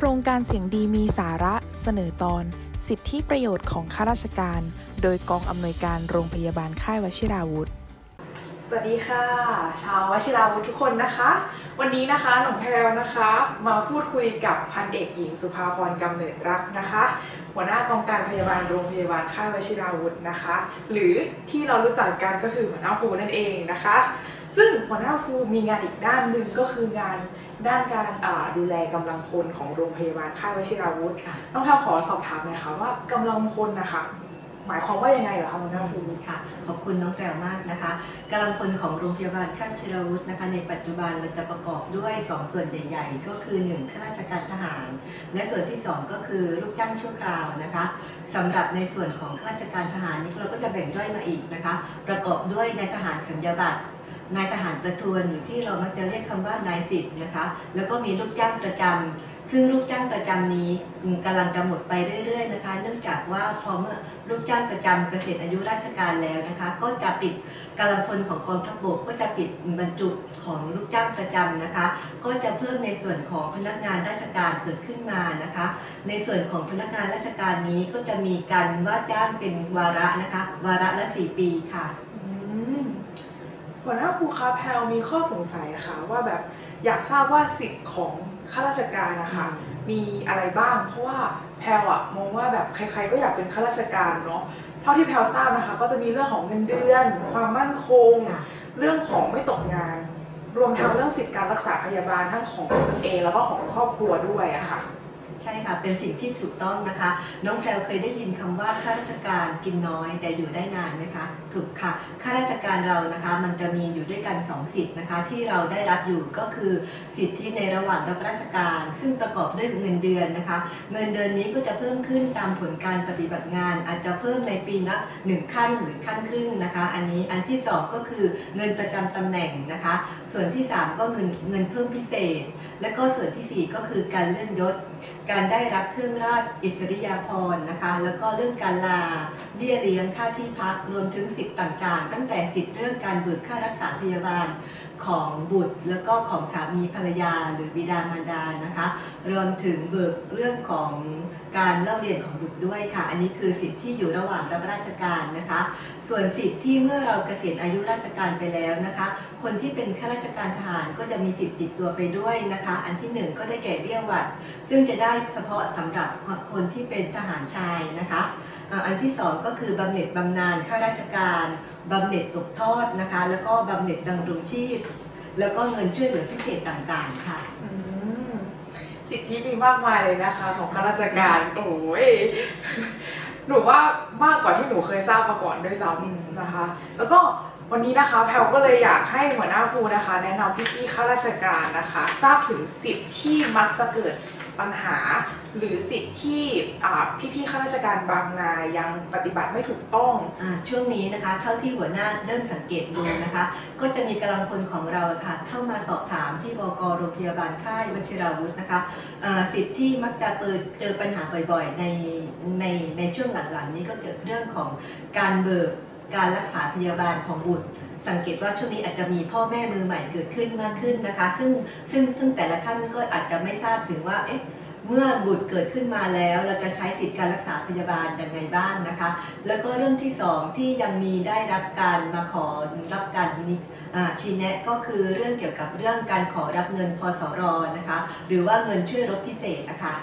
โครงการเสียงดีมีสาระเสนอตอน สิทธิประโยชน์ของข้าราชการ โดยกองอำนวยการโรงพยาบาลค่ายวชิราวุธ สวัสดีค่ะ ชาววชิราวุธทุกคนนะคะ วันนี้นะคะหนุ่มแพรวนะคะ มาพูดคุยกับพันเอกหญิงสุภาพรกำเนิดรักนะคะ หัวหน้ากองการพยาบาลโรงพยาบาลค่ายวชิราวุธนะคะ หรือที่เรารู้จักกันก็คือหัวหน้าภูนั่นเองนะคะ ซึ่งหัวหน้าภูมีงานอีกด้านหนึ่งก็คืองานด้านการอ่าดูแลกำลังพลของโรงพยาบาลค่ายวชิราวุธค่ะน้องแพรวขอสอบถามหน่อยค่ะว่ากำลังพลนะคะหมายความว่ายังไงเหรอคะหัวหน้าภูค่ะ ขอบคุณน้องแปลมากนะคะกำลังพลของโรงพยาบาลข้ามชิราวุธนะคะ ในปัจจุบันเราจะประกอบด้วย 2 ส่วนใหญ่ ๆ ก็คือ1ข้าราชการทหาร และส่วนที่ 2 ก็คือลูกจ้างชั่วคราวนะคะสำหรับในส่วนของข้าราชการทหารนี้เราก็จะแบ่งย่อยมาอีกนะคะ ประกอบด้วยนายทหารสัญญาบัตร นายทหารประทวนหรือที่เรามักจะเรียกคำว่านายสิบนะคะ แล้วก็มีลูกจ้างประจำซึ่งลูกจ้างประจำนี้อืมกำลังจะหมดไปเรื่อยๆนะคะ เนื่องจากว่าพอเมื่อลูกจ้างประจำเกษียณอายุราชการแล้วนะคะ ก็จะปิดกำลังพลของกองทัพบกก็จะปิดบรรจุของลูกจ้างประจำนะคะ ก็จะเพิ่มในส่วนของพนักงานราชการเกิดขึ้นมานะคะ ในส่วนของพนักงานราชการนี้ก็จะมีการว่าจ้างเป็นวาระนะคะ วาระละ 4 ปีค่ะ หัวหน้าภูคะแพลวมีข้อสงสัยค่ะ ว่าแบบอยากทราบว่าสิทธิ์ของข้าราชการนะคะมีอะไรบ้าง เพราะว่าแพลวอะมองว่าแบบใครๆก็อยากเป็นข้าราชการเนาะเท่าที่แพลวทราบนะคะ ก็จะมีเรื่องของเงินเดือน ความมั่นคงค่ะเรื่องของไม่ตกงาน รวมทั้งเรื่องสิทธิการรักษาพยาบาลทั้งของตนเองแล้วก็ของครอบครัวด้วยอะค่ะ ใช่ค่ะ เป็นสิ่งที่ถูกต้องนะคะ น้องแพรวเคยได้ยินคำว่าข้าราชการกินน้อยแต่อยู่ได้นานไหมคะ ถูกค่ะ ข้าราชการเรานะคะ มันจะมีอยู่ด้วยกันสองสิทธิ์นะคะ ที่เราได้รับอยู่ก็คือสิทธิในระหว่างรับราชการ ซึ่งประกอบด้วยเงินเดือนนะคะ เงินเดือนนี้ก็จะเพิ่มขึ้นตามผลการปฏิบัติงาน อาจจะเพิ่มในปีละหนึ่งขั้นหรือขั้นครึ่งนะคะ อันนี้อันที่สองก็คือเงินประจำตำแหน่งนะคะ ส่วนที่สามก็เงินเงินเพิ่มพิเศษ และก็ส่วนที่สี่ก็คือการเลื่อนยศการได้รับเครื่องราชอิสริยาภรณ์นะคะ แล้วก็เรื่องการลาเบี้ยเลี้ยงค่าที่พักรวมถึงสิทธิ์ต่างๆ ตั้งแต่สิทธิ์เรื่องการเบิกค่ารักษาพยาบาล ของบุตรแล้วก็ของสามีภรรยาหรือบิดามารดานะคะ รวมถึงเบิกเรื่องของการเล่าเรียนของบุตรด้วยค่ะ อันนี้คือสิทธิ์ที่อยู่ระหว่างรับราชการนะคะ ส่วนสิทธิ์ที่เมื่อเราเกษียณอายุราชการไปแล้วนะคะ คนที่เป็นข้าราชการทหารก็จะมีสิทธิ์ติดตัวไปด้วยนะคะ อันที่หนึ่งก็ได้แก่เบี้ยหวัด ซึ่งจะได้เฉพาะสำหรับคนที่เป็นทหารชายนะคะอันที่สองก็คือบำเหน็จบำนาญข้าราชการบำเหน็จตกทอดนะคะ แล้วก็บำเหน็จดำรงชีพ แล้วก็เงินช่วยเหลือพิเศษต่างๆค่ะ อืมสิทธิมีมากมายเลยนะคะ ของข้าราชการ โอ้ย หนูว่ามากกว่าที่หนูเคยทราบมาก่อนด้วยซ้ำนะคะ แล้วก็วันนี้นะคะแพลก็เลยอยากให้หัวหน้าครูนะคะ แนะนำพี่ๆข้าราชการนะคะ ทราบถึงสิทธิ์ที่มักจะเกิด ปัญหา หรือสิทธิ์ที่พี่ๆข้าราชการบางนายยังปฏิบัติไม่ถูกต้องอช่วงนี้นะคะเท่าที่หัวหน้าเริ่มสังเกตดูนะคะ ก็จะมีกำลังพลของเราค่ะเข้ามาสอบถามที่บกโรงพยาบาลค่ายวชิราวุธนะคะสิทธิ์ที่มักจะเปิดเจอปัญหาบ่อยๆในในในช่วงหลังๆนี้ก็เกิดเรื่องของการเบิกการรักษาพยาบาลของบุตร สังเกตว่าช่วงนี้อาจจะมีพ่อแม่มือใหม่เกิดขึ้นมากขึ้นนะคะ ซึ่งซึ่งซึ่งแต่ละท่านก็อาจจะไม่ทราบถึงว่าเอ๊ะเมื่อบุตรเกิดขึ้นมาแล้วเราจะใช้สิทธิการรักษาพยาบาลยังไงบ้างนะคะ แล้วก็เรื่องที่สองที่ยังมีได้รับการมาขอรับการชี้แนะก็คือเรื่องเกี่ยวกับเรื่องการขอรับเงินพสรนะคะ หรือว่าเงินช่วยลดพิเศษนะคะ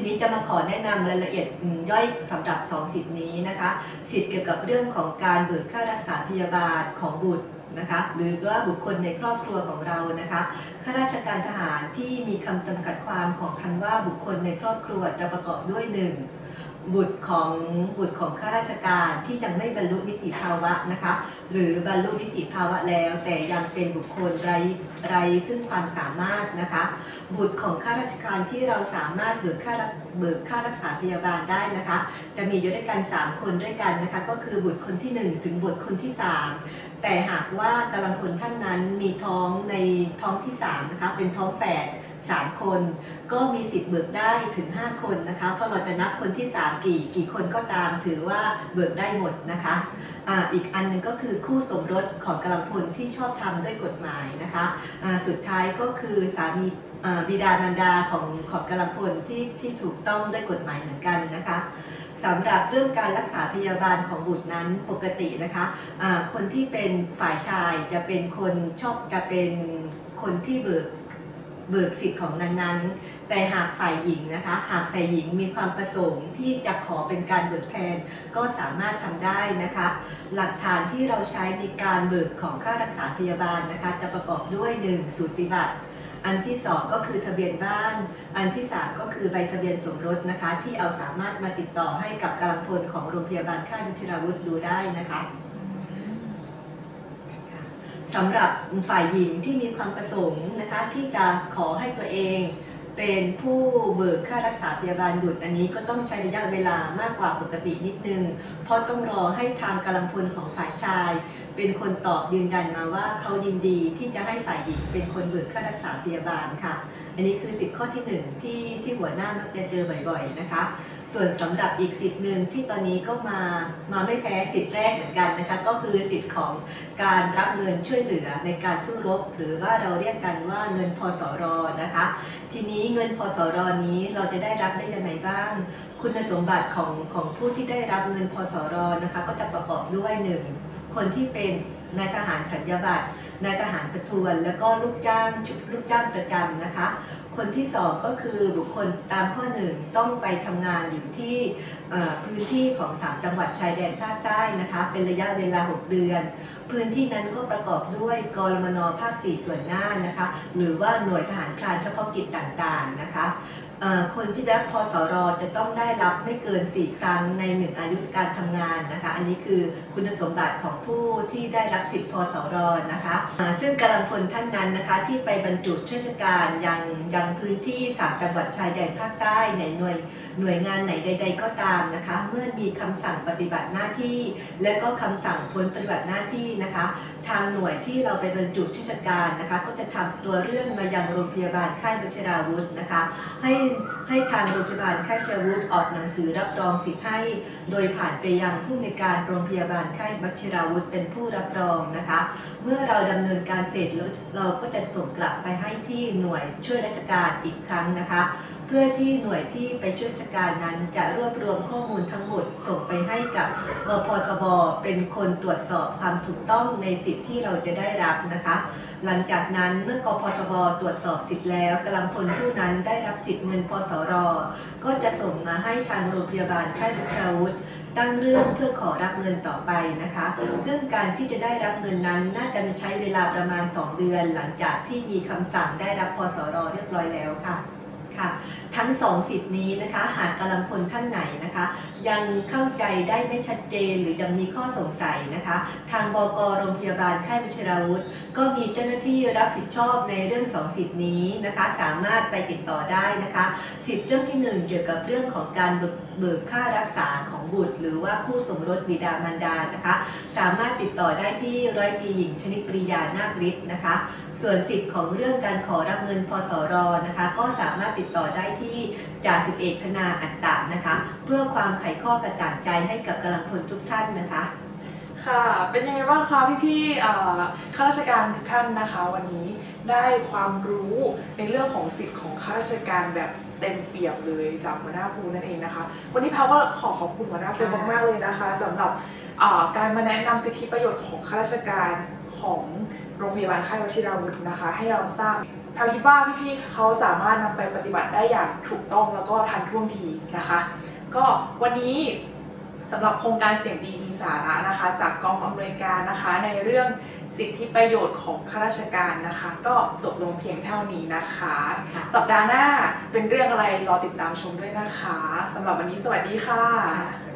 ทีนี้จะมาขอแนะนำรายละเอียดย่อยสำหรับ 2 สิทธินี้นะคะ สิทธิ์เกี่ยวกับเรื่องของการเบิกค่ารักษาพยาบาลของบุตรนะคะหรือว่าบุคคลในครอบครัวของเรานะคะข้าราชการทหารที่มีคำจำกัดความของคำว่าบุคคลในครอบครัวจะประกอบด้วยหนึ่ง บุตรของบุตรของข้าราชการที่ยังไม่บรรลุนิติภาวะนะคะหรือบรรลุนิติภาวะแล้ว แต่ยังเป็นบุคคลไร้ไร้ซึ่งความสามารถนะคะบุตรของข้าราชการที่เราสามารถเบิกค่าเบิกค่ารักษาพยาบาลได้นะคะจะมีอยู่ด้วยกัน 3 คนด้วยกันนะคะก็คือบุตรคนที่ 1 ถึงบุตรคนที่ 3 แต่หากว่ากำลังคนท่านนั้นมีท้องในท้องที่3นะคะเป็นท้องแฝด 3 คน ก็มีสิทธิ์เบิกได้ถึง 5 คนนะคะเพราะเราจะนับคนที่ 3 กี่กี่คนก็ตามถือว่าเบิกได้หมดนะคะอ่าอีกอันหนึงก็คือคู่สมรสของกำลังพลที่ชอบทำด้วยกฎหมายนะคะอ่าสุดท้ายก็คือสามีอ่าบิดามารดาของของกำลังพลที่ที่ถูกต้องด้วยกฎหมายเหมือนกันนะคะสำหรับเรื่องการรักษาพยาบาลของบุตรนั้นปกตินะคะอ่าคนที่เป็นฝ่ายชายจะเป็นคนชอบจะเป็นคนที่เบิก เบิกสิทธิ์ของนั้นๆ แต่หากฝ่ายหญิงนะคะ หากฝ่ายหญิงมีความประสงค์ที่จะขอเป็นการเบิกแทนก็สามารถทำได้นะคะ หลักฐานที่เราใช้ในการเบิกของค่ารักษาพยาบาลนะคะ จะประกอบด้วย 1. สูติบัตรอันที่2ก็คือทะเบียนบ้าน อันที่3ก็คือใบทะเบียนสมรสนะคะ ที่เอาสามารถมาติดต่อให้กับกำลังพลของโรงพยาบาลค่ายวิชราวุธดูได้นะคะ สำหรับฝ่ายหญิงที่มีความประสงค์นะคะที่จะขอให้ตัวเองเป็นผู้เบิกค่ารักษาพยาบาลบุตรอันนี้ก็ต้องใช้ระยะเวลามากกว่าปกตินิดนึง เพราะต้องรอให้ทางกำลังพลของฝ่ายชาย เป็นคนตอบยืนยันมาว่าเขายินดีที่จะให้ฝ่ายหญิงเป็นคนเบิกค่ารักษาพยาบาลค่ะ อันนี้คือสิทธิ์ข้อที่หนึ่งที่ที่หัวหน้ามักจะเจอบ่อยๆนะคะ ส่วนสำหรับอีกสิทธิ์หนึ่งที่ตอนนี้ก็มามาไม่แพ้สิทธิ์แรกเหมือนกันนะคะ ก็คือสิทธิ์ของการรับเงินช่วยเหลือในการสู้รบ หรือว่าเราเรียกกันว่าเงินพสรนะคะ ทีนี้เงินพสรนี้เราจะได้รับได้ยังไงบ้าง คุณสมบัติของของผู้ที่ได้รับเงินพสรนะคะ ก็จะประกอบด้วยหนึ่ง คนที่เป็นนายทหารสัญญาบัตรนายทหารประทวนแล้วก็ลูกจ้างลูกจ้างประจำนะคะ คนที่สองก็คือบุคคลตามข้อหนึ่งต้องไปทำงานอยู่ที่พื้นที่ของสามจังหวัดชายแดนภาคใต้นะคะ เป็นระยะเวลา 6 เดือน พื้นที่นั้นก็ประกอบด้วยกรมนภาค 4 ส่วนหน้านะคะ หรือว่าหน่วยทหารพรานเฉพาะกิจต่างๆนะคะคนที่ได้รับพสรจะต้องได้รับไม่เกิน 4 ครั้งใน 1 อายุการทำงานนะคะ อันนี้คือคุณสมบัติของผู้ที่ได้รับสิทธิ์พสรนะคะซึ่งกำลังพลท่านนั้นนะคะ ที่ไปบรรจุราชการยังยังพื้นที่ 3 จังหวัดชายแดนภาคใต้ในหน่วยหน่วยงานไหนใด ๆ ก็ตามนะคะ เมื่อมีคำสั่งปฏิบัติหน้าที่ และก็คำสั่งพ้นปฏิบัติหน้าที่นะคะ ทางหน่วยที่เราไปบรรจุราชการนะคะ ก็จะทำตัวเรื่องมายังโรงพยาบาลค่ายวชิราวุธนะคะ ให้ให้ทางโรงพยาบาลค่ายวชิราวุธออกหนังสือรับรองสิทธิ์ให้ โดยผ่านไปยังผู้ในการโรงพยาบาลค่ายวชิราวุธเป็นผู้รับรองนะคะ เมื่อเราดำเนินการเสร็จแล้วเราก็จะส่งกลับไปให้ที่หน่วยช่วยราชการอีกครั้งนะคะ เพื่อที่หน่วยที่ไปช่วยราชการนั้นจะรวบรวมข้อมูลทั้งหมดส่งไปให้กับกพทบเป็นคนตรวจสอบความถูกต้องในสิทธิ์ที่เราจะได้รับนะคะ หลังจากนั้นเมื่อกพทบตรวจสอบสิทธิ์แล้วกำลังพลผู้นั้นได้รับสิทธิ์เงินพสรก็จะส่งมาให้ทางโรงพยาบาลค่ายบุชาวุธตั้งเรื่องเพื่อขอรับเงินต่อไปนะคะ ซึ่งการที่จะได้รับเงินนั้นน่าจะใช้เวลาประมาณ 2 เดือน หลังจากที่มีคำสั่งได้รับพสรเรียบร้อยแล้วค่ะ ค่ะ ทั้งสองสิทธินี้นะคะ หากกำลังพลท่านไหนนะคะ ยังเข้าใจได้ไม่ชัดเจนหรือยังมีข้อสงสัยนะคะ ทางบกโรงพยาบาลค่ายวิชราวุธ ก็มีเจ้าหน้าที่รับผิดชอบในเรื่องสองสิทธินี้นะคะ สามารถไปติดต่อได้นะคะ สิทธิเรื่องที่หนึ่งเกี่ยวกับเรื่องของการเบิก เบิกค่ารักษาของบุตร หรือว่าคู่สมรสบิดามารดานะคะ สามารถติดต่อได้ที่ร้อยตีหญิงชนิดปริยานาคฤทธิ์นะคะ ส่วนสิทธิ์ของเรื่องการขอรับเงินพสรนะคะ ก็สามารถติดต่อได้ที่จ่าสิบเอกธนาอัตตะนะคะ เพื่อความไขข้อกระจ่างใจให้กับกำลังพลทุกท่านนะคะค่ะ เป็นยังไงบ้างคะพี่ๆเอ่ข้าราชการทุกท่านนะคะวันนี้ ได้ความรู้ในเรื่องของสิทธิ์ของข้าราชการแบบเต็มเปี่ยมเลยจากหัวหน้าภูนั่นเองนะคะ วันนี้พาวก็ขอขอบคุณหัวหน้าภูมากๆเลยนะคะสำหรับการมาแนะนำสิทธิประโยชน์ของข้าราชการของโรงพยาบาลค่ายวชิราวุธนะคะ ให้เราทราบพาวคิดว่าพี่ๆเขาสามารถนำไปปฏิบัติได้อย่างถูกต้องแล้วก็ทันท่วงทีนะคะ ก็วันนี้ สำหรับโครงการเสียงดีมีสาระนะคะ จากกองอำนวยการนะคะ ในเรื่องสิทธิประโยชน์ของข้าราชการนะคะ ก็จบลงเพียงเท่านี้นะคะ สัปดาห์หน้าเป็นเรื่องอะไรรอติดตามชมด้วยนะคะสำหรับวันนี้สวัสดีค่ะ